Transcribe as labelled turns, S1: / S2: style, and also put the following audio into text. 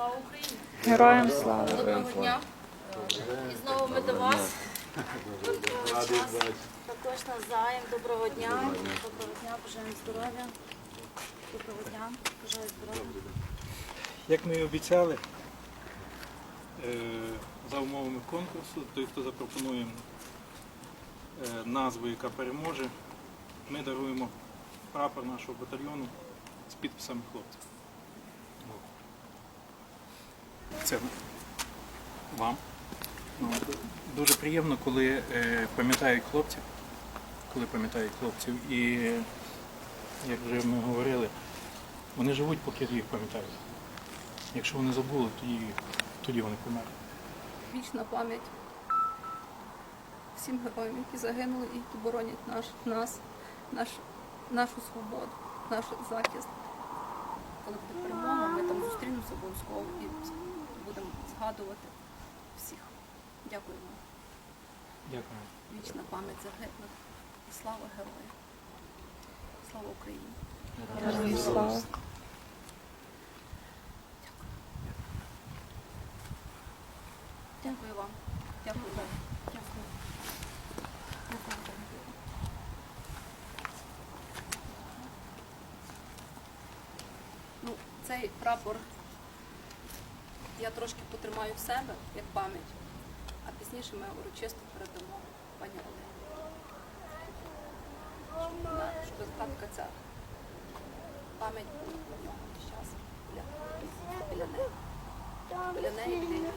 S1: Слава Україні!
S2: Героям слава!
S1: Доброго дня! І знову ми до вас. Також навзаєм. Доброго дня. Доброго дня, бажаємо здоров'я. Доброго дня, бажаю здоров'я.
S3: Як ми і обіцяли, е, за умовами конкурсу, той, хто запропонує е, назву, яка переможе, ми даруємо прапор нашого батальйону з підписами хлопців. Це вам. Ну, Дуже приємно, коли е, пам'ятають хлопців, коли пам'ятають хлопців. І, як вже ми говорили, вони живуть, поки їх пам'ятають. Якщо вони забули, тоді, тоді вони померли.
S4: Вічна пам'ять всім героям, які загинули і які боронять наш, нас, наш, нашу свободу, наш захист. Коли буде перемога, ми там зустрінемося обов'язково і будемо згадувати всіх. Дякуємо.
S3: Дякую.
S4: Вічна пам'ять загиблих. І слава героям. Слава Україні.
S2: Героям слава!
S4: Дякую вам. Дякую вам. Дякую. Ну, цей прапор я трошки потримаю в себе як пам'ять, а пізніше ми урочисто передамо пані Олені. Щоб, згадка ця пам'ять була про нього весь час біля, неї. Біля неї, біля її.